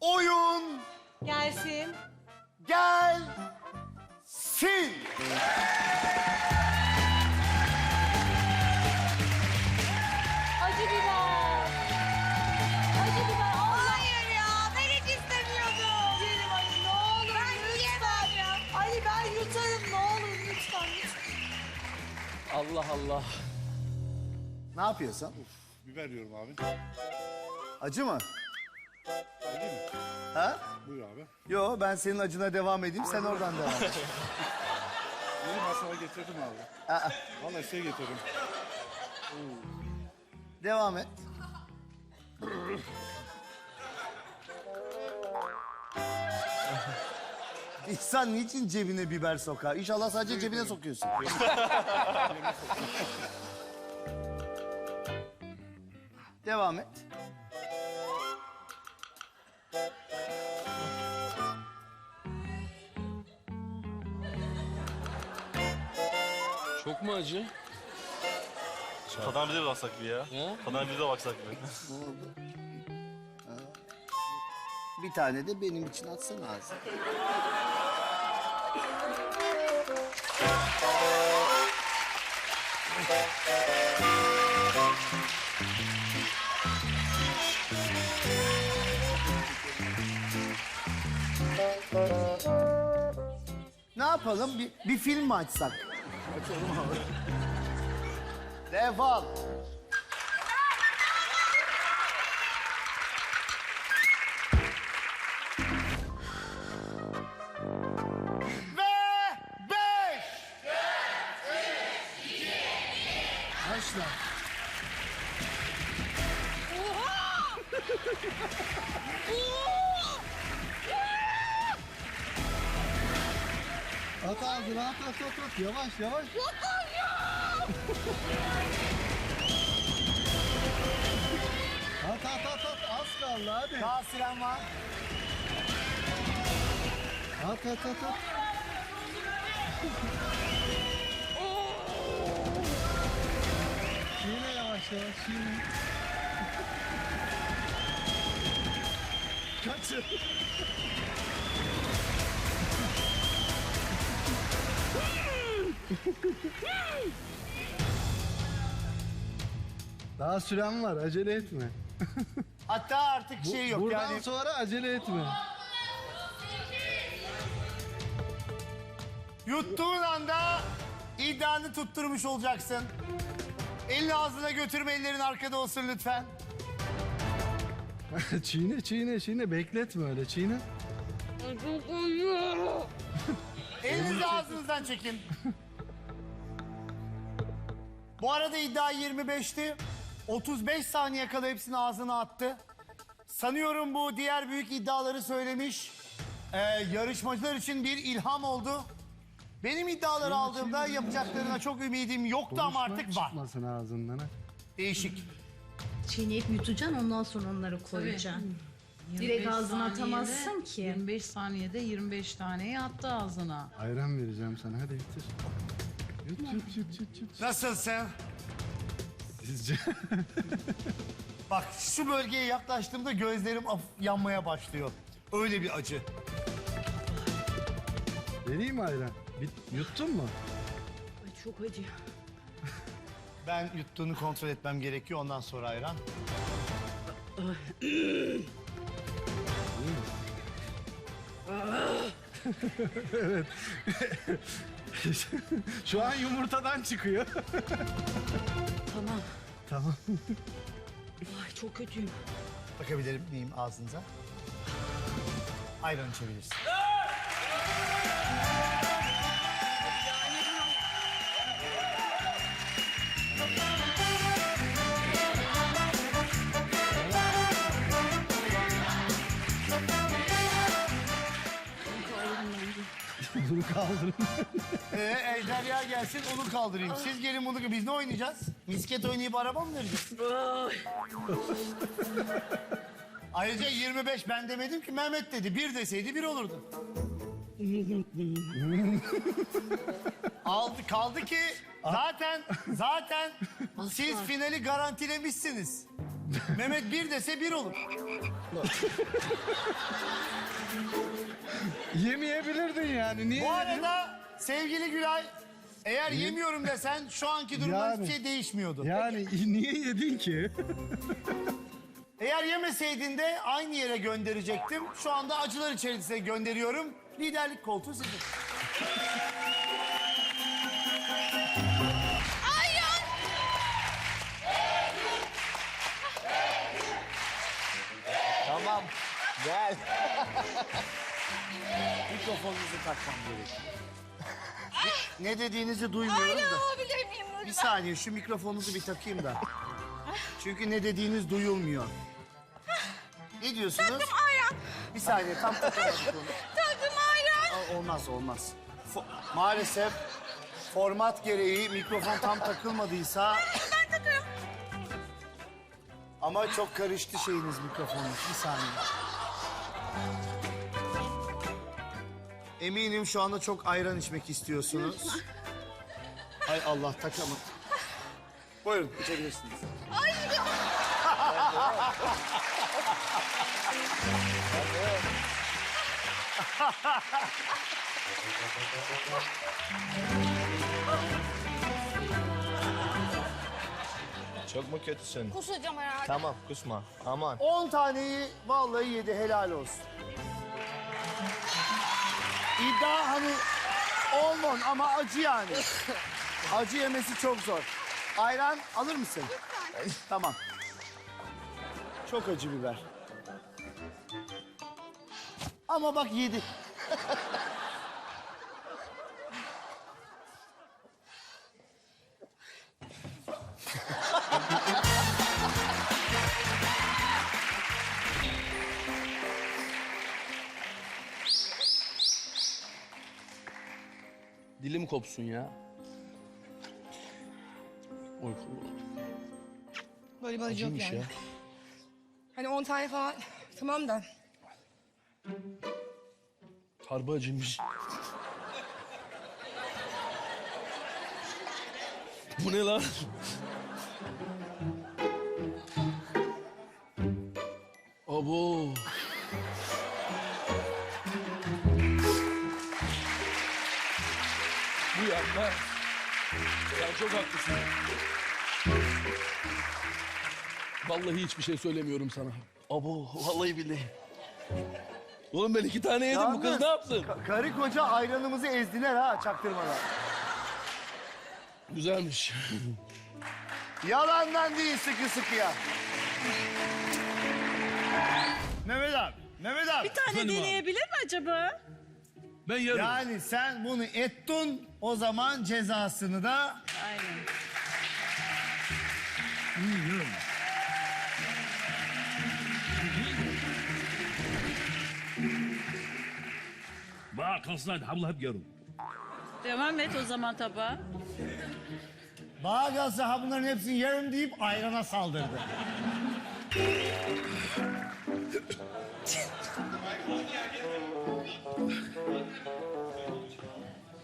Oyun Gelsin. gelsin. Acı biber. Acı biber. Allah. Hayır ya ben hiç istemiyordum. Yerim Ali ne olur Ben lütfen. yiyemem ya. Ali ben yutarım ne olur lütfen. lütfen. Allah Allah. Ne yapıyorsun? Biber yiyorum abi. Acı mı? Öyle mi? Ha? Buyur abi. Yo ben senin acına devam edeyim sen oradan devam et. Yeni masala getirdim abi. Aa, Vallahi size getirdim. devam et. İnsan niçin cebine biber sokar? İnşallah sadece cebine sokuyorsun. Devam et. Çok mu acı? Tadına bir de baksak bir ya. Ha? Tadına bir de baksak bir. Bir tane de benim için atsana ağzına. yapalım? Bir, bir film mi açsak? Açalım abi. Devam. Ve beş. Başla. At ağzına at at at at. Yavaş yavaş. at at at at. Az kaldı hadi. Daha süren var. At at at at. Yine yavaş yavaş yine. Kaçın. Daha süren var acele etme. Hatta artık şey yok Buradan yani. sonra acele etme. Yuttuğun anda iddianı tutturmuş olacaksın. Elini ağzına götürme ellerin arkada olsun lütfen. çiğne çiğne çiğne bekletme öyle çiğne. Elinizi ağzınızdan çekin. Bu arada iddia 25'ti. 35 saniye kala hepsini ağzına attı. Sanıyorum bu diğer büyük iddiaları söylemiş. Ee, yarışmacılar için bir ilham oldu. Benim iddiaları aldığımda yapacaklarına çok ümidim yoktu ama artık var. Çıkmasın ağzından. ha. Değişik. Çiğneyip yutacaksın ondan sonra onları koyacaksın. Direkt ağzına atamazsın ki. 25 saniyede 25 taneyi attı ağzına. Ayran vereceğim sana hadi bitir. Yut yut yut yut yut. Nasılsın? Sizce? Bak şu bölgeye yaklaştığımda gözlerim af- yanmaya başlıyor. Öyle bir acı. Vereyim mi ayran? Bit, yuttun mu? Ay çok acı. Ben yuttuğunu kontrol etmem gerekiyor ondan sonra ayran. Şu an yumurtadan çıkıyor. Tamam. tamam. Ay çok kötüyüm. Bakabilir miyim ağzınıza? Ayran içebilirsin. Kaldırın. Ee, ejderha gelsin onu kaldırayım. Siz gelin bunu... Biz ne oynayacağız? Misket oynayıp araba mı vereceğiz? Ayrıca 25 ben demedim ki Mehmet dedi. Bir deseydi bir olurdu. Aldı kaldı ki zaten zaten siz finali garantilemişsiniz. Mehmet bir dese bir olur. Yemeyebilirdin yani. Niye Bu yedin? arada sevgili Gülay eğer yemiyorum desen şu anki durumda Yani. hiçbir şey değişmiyordu. Yani niye yedin ki? Eğer yemeseydin de aynı yere gönderecektim. Şu anda acılar içerisine gönderiyorum. Liderlik koltuğu sizin. Tamam. Gel. Mikrofonunuzu takmam gerekiyor. ne dediğinizi duymuyorum da. Alabilir miyim Bir saniye şu mikrofonunuzu bir takayım da. Çünkü ne dediğiniz duyulmuyor. Ne diyorsunuz? Ayran. Bir saniye tam takamadım. Tadım ayran. Aa, Olmaz olmaz. Fo- maalesef format gereği mikrofon tam takılmadıysa... Ben takarım. Ama çok karıştı şeyiniz mikrofonunuz. Bir saniye. Eminim şu anda çok ayran içmek istiyorsunuz. Hay Allah takamadım. Buyurun içebilirsiniz. Çok mu kötüsün? Kusacağım herhalde. Tamam kusma. Aman. 10 taneyi vallahi yedi helal olsun. İddia hani 10 on ama acı yani. Acı yemesi çok zor. Ayran alır mısın? Tamam. Çok acı biber. Ama bak yedi. Dilim kopsun ya. Oy, Böyle acı yok acıymış yani. ya. Hani 10 tane falan tamam da. Harbi acıymış. Bu ne lan? Abo. Bu yapma. Sen çok haklısın. Vallahi hiçbir şey söylemiyorum sana. Abo, vallahi billahi. Oğlum ben iki tane yedim. Bu kız Yalnız ne yapsın? ka- karı koca ayranımızı ezdiler ha çaktırmadan. Güzelmiş. Yalandan değil sıkı sıkıya. Mehmet abi, Mehmet abi. Bir tane deneyebilir mi acaba? Ben yarım. Yani sen bunu ettin, o zaman cezasını da Aynen. Bana kalsın hadi hep yarım. Devam et o zaman tabağa. Bağ gelse ha bunların hepsini yerim deyip ayrana saldırdı.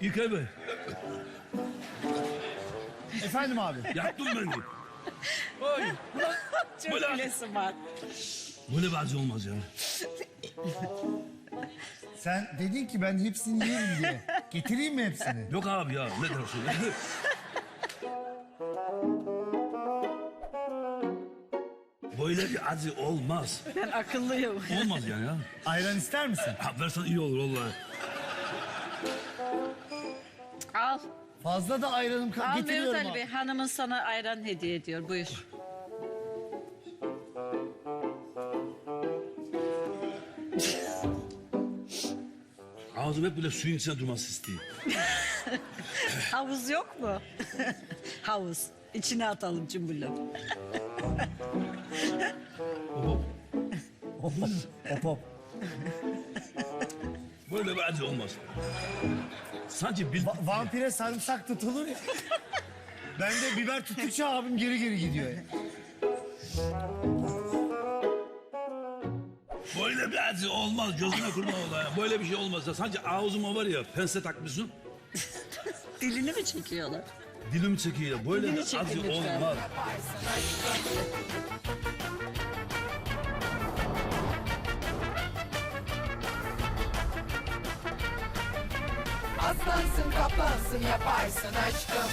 İlkay Bey Efendim abi. yaktın beni. Çok gülesim var. Böyle bir acı olmaz ya. Sen dedin ki ben hepsini yerim diye. Getireyim mi hepsini? Yok abi ya ne dersin? Böyle bir acı olmaz. Ben akıllıyım. Olmaz yani ya. Ayran ister misin? Ha, versen iyi olur vallahi. Al. Fazla da ayranım Al Mehmet getiriyorum. Ali abi. Bey. Hanımın sana ayran hediye ediyor. Buyur. Ağzım hep böyle suyun içine durması istiyor. Havuz yok mu? Havuz. İçine atalım cümbülü. Hop hop. Böyle bir acı olmaz. Sanki bil... Va- vampire sarımsak tutulur ya. ben de biber tuttukça abim geri geri gidiyor ya. Böyle bir acı olmaz. Gözüne kurban olayım. Böyle bir şey olmaz. Ya Sanki ağzıma var ya pense takmışsın. Dilini mi çekiyorlar? Dilimi çekiyor. Böyle Dilini bir çekin acı lütfen. olmaz. Aslansın kaplansın yaparsın aşkım